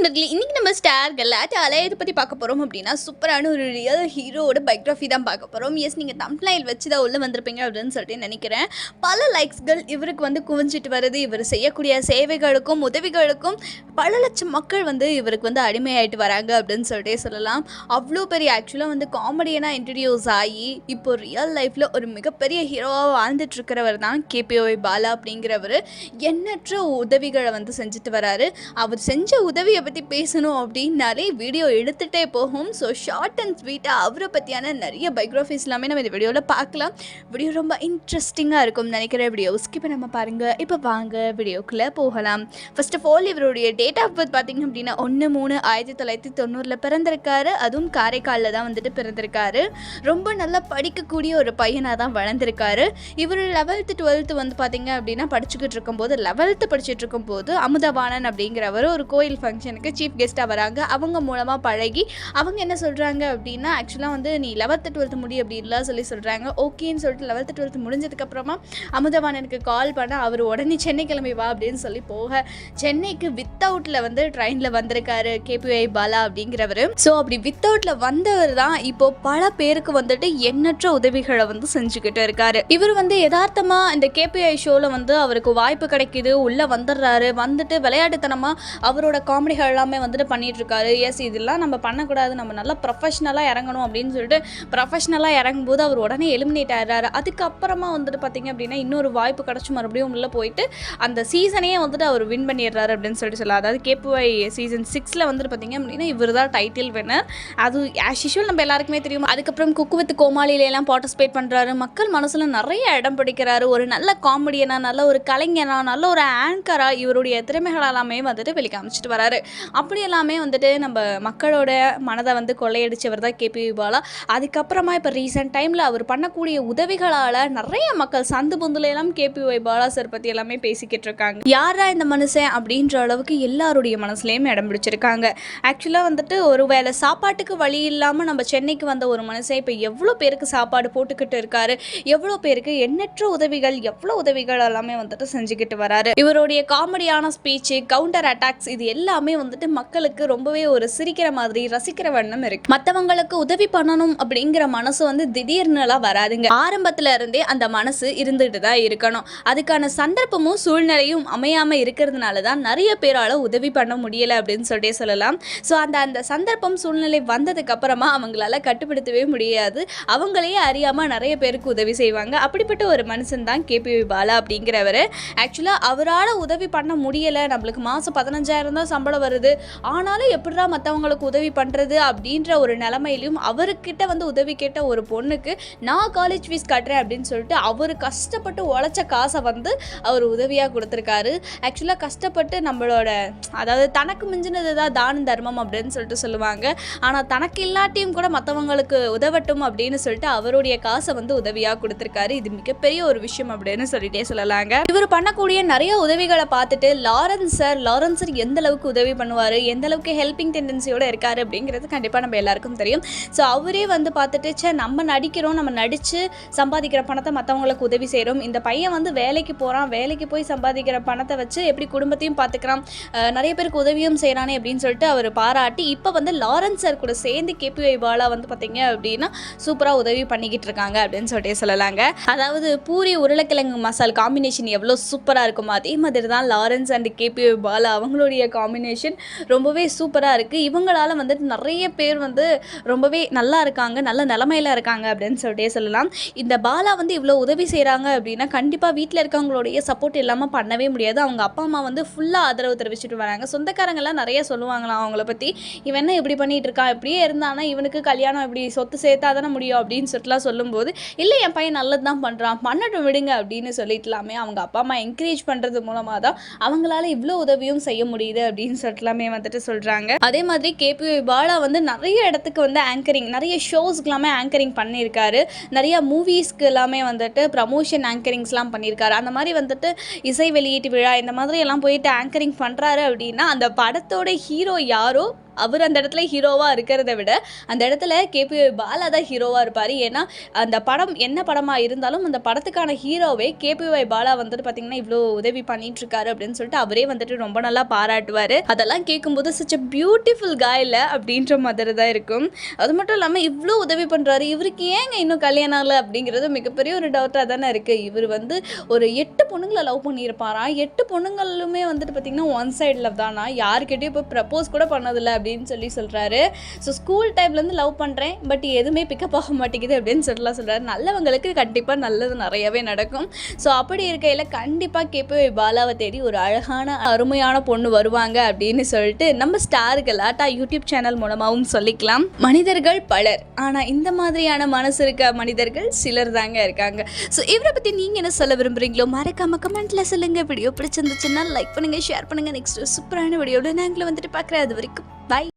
நண்பர்களே இன்றைக்கி நம்ம ஸ்டார் கலாட்டால இதை பற்றி பார்க்க போகிறோம் அப்படின்னா சூப்பரான ஒரு ரியல் ஹீரோவோட பயோகிராஃபி தான் பார்க்க போகிறோம் எஸ் நீங்கள் தம்ப்ளைல் வச்சு தான் உள்ளே வந்திருப்பீங்க அப்படின்னு சொல்லிட்டு நினைக்கிறேன். பல லைக்ஸ்கள் இவருக்கு வந்து குவிஞ்சிட்டு வருது. இவர் செய்யக்கூடிய சேவைகளுக்கும் உதவிகளுக்கும் பல லட்சம் மக்கள் வந்து இவருக்கு வந்து அடிமையாயிட்டு வராங்க அப்படின்னு சொல்லிட்டே சொல்லலாம். அவ்வளோ பெரிய ஆக்சுவலாக வந்து காமெடியனாக இன்ட்ரடியூஸ் ஆகி இப்போ ரியல் லைஃப்பில் ஒரு மிகப்பெரிய ஹீரோவாக வாழ்ந்துட்டுருக்கிறவர் தான் கேபிஓய் பாலா அப்படிங்கிறவர். எண்ணற்ற உதவிகளை வந்து செஞ்சுட்டு வராரு. அவர் செஞ்ச உதவியை பற்றி பேசணும் அப்படின்னாலே வீடியோ எடுத்துகிட்டே போகும். ஸோ ஷார்ட் அண்ட் ஸ்வீட்டாக அவரை பற்றியான நிறைய பயோகிராஃபிஸ் எல்லாமே நம்ம இந்த வீடியோவில் பார்க்கலாம். வீடியோ ரொம்ப இன்ட்ரெஸ்டிங்காக இருக்கும் நினைக்கிற வீடியோ ஸ்கிப் நம்ம பாருங்கள் இப்போ வாங்க வீடியோக்குள்ளே போகலாம். ஃபர்ஸ்ட் ஆஃப் ஆல் இவருடைய டேட் ஆஃப் பர்த் பார்த்திங்க அப்படின்னா ஒன்று மூணு ஆயிரத்தி தொள்ளாயிரத்தி தொண்ணூறில் பிறந்திருக்காரு. அதுவும் காரைக்காலில் தான் வந்துட்டு பிறந்திருக்காரு. ரொம்ப நல்லா படிக்கக்கூடிய ஒரு பையனாக தான் வளர்ந்துருக்காரு. இவர் லெவல்த்து டுவெல்த்து வந்து பார்த்திங்க அப்படின்னா படிச்சுக்கிட்டு இருக்கும்போது லெவல்த்து படிச்சுட்டு இருக்கும்போது அமுதவாணன் அப்படிங்கிறவர் ஒரு கோயில் ஃபங்க்ஷனுக்கு சீஃப் கெஸ்ட்டாக வராங்க. அவங்க மூலமாக பழகி அவங்க என்ன சொல்கிறாங்க அப்படின்னா ஆக்சுவலாக வந்து நீ லெவல்த்து டுவெல்த்து முடி அப்படின்லாம் சொல்லி சொல்கிறாங்க ஓகேன்னு சொல்லிட்டு லெவல்த்து டுவெல்த்து முடிஞ்சதுக்கப்புறமா அமுதவாணனுக்கு கால் பண்ண அவர் உடனே சென்னை கிளம்பி வா அப்படின்னு சொல்லி போக சென்னைக்கு வித்தவுட்டில் வந்து ட்ரெயினில் வந்திருக்காரு கேபிஐ பாலா அப்படிங்கிறவர். ஸோ அப்படி வித்தவுட்டில் வந்தவர் தான் இப்போ பல பேருக்கு வந்துட்டு எண்ணற்ற உதவிகளை வந்து செஞ்சுக்கிட்டு இருக்காரு. இவர் வந்து யதார்த்தமாக இந்த கேபிஐ ஷோவில் வந்து அவருக்கு வாய்ப்பு கிடைக்குது உள்ளே வந்துடுறாரு. வந்துட்டு விளையாட்டுத்தனமாக அவரோட காமெடிகள் எல்லாமே வந்துட்டு பண்ணிட்டு இருக்காரு எஸ் இதெல்லாம் நம்ம பண்ணக்கூடாது. நம்ம நல்லா ப்ரொஃபஷ்னலாக இறங்கணும் அப்படின்னு சொல்லிட்டு ப்ரொஃபஷ்னலாக இறங்கும்போது அவர் உடனே எலிமினேட் ஆகிறாரு அதுக்கப்புறமா வந்துட்டு பார்த்தீங்க அப்படின்னா இன்னொரு வாய்ப்பு கிடச்சி மறுபடியும் உள்ளே போயிட்டு அந்த சீசனையே வந்துட்டு அவர் வின் பண்ணிடுறாரு அப்படின்னு சொல்லிட்டு சொல்லலாம். அதாவது கேப்புவை சீசன் சிக்ஸில் வந்துட்டு பார்த்தீங்க அப்படின்னா இவர் தான் டைட்டில் வின்னர் அது ஆஸ் யூஷுவல் நம்ம எல்லாருக்குமே தெரியும். அதுக்கப்புறம் குக்கு வித் கோமாளியிலலாம் பார்ட்டிசிபேட் பண்ணுறாரு மக்கள் மனசில் நிறைய இடம் பிடிக்கிறாரு. ஒரு நல்ல காமெடியனா நல்ல ஒரு கலைஞனா நல்ல ஒரு ஆங்கராக இவருடைய திறமைகள் எல்லாமே வந்துட்டு வெளி காமிச்சிட்டு வராரு. அப்படி எல்லாமே வந்துட்டு நம்ம மக்களோட மனதை வந்து கொள்ளையடிச்சவர் தான் கேபி பாலா அதுக்கப்புறமா இப்போ ரீசெண்ட் டைமில் அவர் பண்ணக்கூடிய உதவிகளால் நிறைய மக்கள் சந்து பொந்தில் எல்லாம் கேபி ஒய் பாலா சார் பற்றி எல்லாமே பேசிக்கிட்டு இருக்காங்க. யாரா இந்த மனுஷன் அப்படின்ற அளவுக்கு எல்லாருடைய மனசுலேயும் இடம் பிடிச்சிருக்காங்க. ஆக்சுவலாக வந்துட்டு ஒரு வேளை சாப்பாட்டுக்கு வழி இல்லாமல் நம்ம சென்னைக்கு வந்த ஒரு மனுஷன் இப்போ எவ்வளோ பேருக்கு சாப்பாடு போட்டுக்கிட்டு இருக்காரு? எவ்வளோ பேருக்கு எண்ணற்ற உதவிகள் எவ்வளோ உதவிகள் எல்லாமே வந்துட்டு செஞ்சுக்கிட்டு வராரு. இவருடைய காமெடியான ஸ்பீச்சு கவுண்டர் அட்டாக்ஸ் இது எல்லாமே வந்து வந்துட்டு மக்களுக்கு ரொம்பவே ஒரு சிரிக்கிற மாதிரி ரசிக்கிற வண்ணம் இருக்கு. மற்றவங்களுக்கு உதவி பண்ணணும் அப்படிங்கிற மனசு வந்து திடீர்னுலாம் வராதுங்க. ஆரம்பத்துல இருந்தே அந்த மனசு இருந்துட்டு தான் இருக்கணும். அதுக்கான சந்தர்ப்பமும் சூழ்நிலையும் அமையாம இருக்கிறதுனால தான் நிறைய பேரால உதவி பண்ண முடியல அப்படின்னு சொல்லிட்டே சொல்லலாம். ஸோ அந்த அந்த சந்தர்ப்பம் சூழ்நிலை வந்ததுக்கு அப்புறமா அவங்களால கட்டுப்படுத்தவே முடியாது. அவங்களையே அறியாம நிறைய பேருக்கு உதவி செய்வாங்க. அப்படிப்பட்ட ஒரு மனுஷன் தான் கேபி பாலா அப்படிங்கிறவர். ஆக்சுவலாக அவரால் உதவி பண்ண முடியலை. நம்மளுக்கு மாதம் பதினஞ்சாயிரம் தான் சம்பளம் வருது. ஆனாலும் எப்படிடா மற்றவங்களுக்கு உதவி பண்ணுறது அப்படின்ற ஒரு நிலமையிலையும் அவர்கிட்ட வந்து உதவி கேட்ட ஒரு பொண்ணுக்கு நான் காலேஜ் ஃபீஸ் கட்டுறேன் அப்படின்னு சொல்லிட்டு அவர் கஷ்டப்பட்டு உழைச்ச காசை வந்து அவர் உதவியாக கொடுத்துருக்காரு. ஆக்சுவலாக கஷ்டப்பட்டு நம்மளோட அதாவது தனக்கு மிஞ்சினது தான் தான தர்மம் அப்படின்னு சொல்லிட்டு சொல்லுவாங்க. ஆனால் தனக்கு இல்லாட்டியும் கூட மற்றவங்களுக்கு உதவட்டும் அப்படின்னு சொல்லிட்டு அவருடைய காசை வந்து உதவியாக கொடுத்துருக்காரு. இது மிகப்பெரிய ஒரு விஷயம் அப்படின்னு சொல்லிட்டே சொல்லலாங்க. இவர் பண்ணக்கூடிய நிறைய உதவிகளை பார்த்துட்டு லாரன்ஸ் சார் லாரன்ஸ் சார் எந்த அளவுக்கு உதவி பண்ணுவார் எந்த அளவுக்கு ஹெல்பிங் டெண்டன்சியோட இருக்கார் அப்படிங்கிறது கண்டிப்பாக நம்ம எல்லாருக்கும் தெரியும். ஸோ அவரே வந்து பார்த்துட்டு சே நம்ம நடிக்கிறோம் நம்ம நடித்து சம்பாதிக்கிற பணத்தை மற்றவங்களுக்கு உதவி செய்கிறோம் இந்த பையன் வந்து வேலைக்கு போகிறான் வேலைக்கு போய் சம்பாதிக்கிற பணத்தை வச்சு எப்படி குடும்பத்தையும் பார்த்துக்கிறான் நிறைய பேருக்கு உதவியும் செய்கிறானே அப்படின்னு சொல்லிட்டு அவர் பாராட்டி இப்போ வந்து லாரன்ஸ் சார் கூட சேர்ந்து கேபிஐ பாலா வந்து பார்த்தீங்க அப்படின்னா சூப்பராக உதவி பண்ணிக்கிட்டு இருக்காங்க அப்படின்னு சொல்லிட்டு சொல்லலாங்க. அதாவது பூரி உருளைக்கிழங்கு மசால் காம்பினேஷன் எவ்வளோ சூப்பராக இருக்குமோ அதே மாதிரி தான் லாரன்ஸ் அண்ட் கேபிஐ பாலா அவங்களுடைய காம்பினேஷன் ரொம்பவே சூப்பராக இருக்குது இவங்களால வந்துட்டு நிறைய பேர் வந்து ரொம்பவே நல்லா இருக்காங்க நல்ல நிலமையில இருக்காங்க அப்படின்னு சொல்லிட்டே சொல்லலாம். இந்த பாலா வந்து இவ்வளோ உதவி செய்கிறாங்க அப்படின்னா கண்டிப்பாக வீட்டில் இருக்கவங்களுடைய சப்போர்ட் இல்லாமல் பண்ணவே முடியாது. அவங்க அப்பா அம்மா வந்து ஃபுல்லாக ஆதரவு தெரிவிச்சுட்டு வராங்க. சொந்தக்காரங்கள்லாம் நிறைய சொல்லுவாங்களாம் அவங்கள பற்றி இவன் என்ன இப்படி பண்ணிட்டு இருக்கான் இப்படியே இருந்தானா இவனுக்கு கல்யாணம் இப்படி சொத்து சேர்த்தா தானே முடியும் அப்படின்னு சொல்லிட்டுலாம் சொல்லும்போது இல்லை என் பையன் நல்லது தான் பண்ணுறான் பண்ணட்டும் விடுங்க அப்படின்னு சொல்லிட்டுலாமே. அவங்க அப்பா அம்மா என்கரேஜ் பண்ணுறது மூலமாக தான் அவங்களால இவ்வளோ உதவியும் செய்ய முடியுது அப்படின்னு சொல்லிட்டு எல்லாமே வந்துட்டு சொல்கிறாங்க அதே மாதிரி கேபி பாலா வந்து நிறைய இடத்துக்கு வந்து ஆங்கரிங் நிறைய ஷோஸ்க்கு எல்லாமே ஆங்கரிங் பண்ணியிருக்காரு. நிறைய மூவிஸ்க்கு எல்லாமே வந்துட்டு ப்ரமோஷன் ஆங்கரிங்ஸ்லாம் பண்ணியிருக்காரு. அந்த மாதிரி வந்துட்டு இசை வெளியீட்டு விழா இந்த மாதிரி எல்லாம் போயிட்டு ஆங்கரிங் பண்ணுறாரு அப்படின்னா அந்த படத்தோட ஹீரோ யாரோ அவர் அந்த இடத்துல ஹீரோவாக இருக்கிறத விட அந்த இடத்துல கேபி பாலா தான் ஹீரோவாக இருப்பார். ஏன்னா அந்த படம் என்ன படமாக இருந்தாலும் அந்த படத்துக்கான ஹீரோவே கேபிஒய் பாலா வந்துட்டு பார்த்தீங்கன்னா இவ்வளோ உதவி பண்ணிட்டு இருக்காரு அப்படின்னு சொல்லிட்டு அவரே வந்துட்டு ரொம்ப நல்லா பாராட்டுவார். அதெல்லாம் கேட்கும்போது such a பியூட்டிஃபுல் காயில் அப்படின்ற மாதிரி தான் இருக்கும். அது மட்டும் இல்லாமல் இவ்வளோ உதவி பண்ணுறாரு இவருக்கு ஏங்க இன்னும் கல்யாணம் ஆகலை அப்படிங்கிறது மிகப்பெரிய ஒரு டவுட்டாக தானே இருக்குது இவர் வந்து ஒரு எட்டு பொண்ணுங்களை லவ் பண்ணியிருப்பாராம் எட்டு பொண்ணுங்களுமே வந்துட்டு பார்த்தீங்கன்னா ஒன் சைடில் தானா? யாருக்கிட்டையும் இப்போ ப்ரப்போஸ் கூட பண்ணதில்லை அப்படின்னு சொல்லி சொல்கிறாரு ஸோ ஸ்கூல் டைம்லேருந்து லவ் பண்ணுறேன் பட் எதுவுமே பிக்கப் ஆக மாட்டேங்குது அப்படின்னு சொல்லலாம் சொல்கிறாரு நல்லவங்களுக்கு கண்டிப்பாக நல்லது நிறையவே நடக்கும். ஸோ அப்படி இருக்கையில் கண்டிப்பாக கேப்பே பாலாவை தேடி ஒரு அழகான அருமையான பொண்ணு வருவாங்க அப்படின்னு சொல்லிட்டு நம்ம ஸ்டார்கள் ஆட்டா யூடியூப் சேனல் மூலமாகவும் சொல்லிக்கலாம். மனிதர்கள் பலர். ஆனால் இந்த மாதிரியான மனசு இருக்க மனிதர்கள் சிலர் தாங்க இருக்காங்க. ஸோ இவரை பற்றி நீங்கள் என்ன சொல்ல விரும்புகிறீங்களோ மறக்காம கமெண்ட்டில் சொல்லுங்கள் வீடியோ பிடிச்சிருந்துச்சுன்னா லைக் பண்ணுங்கள் ஷேர் பண்ணுங்கள் நெக்ஸ்ட் சூப்பரான வீடியோவில் நாங்களும் வந்துட்டு பார்க்குறேன். அது வரைக்கும் Bye!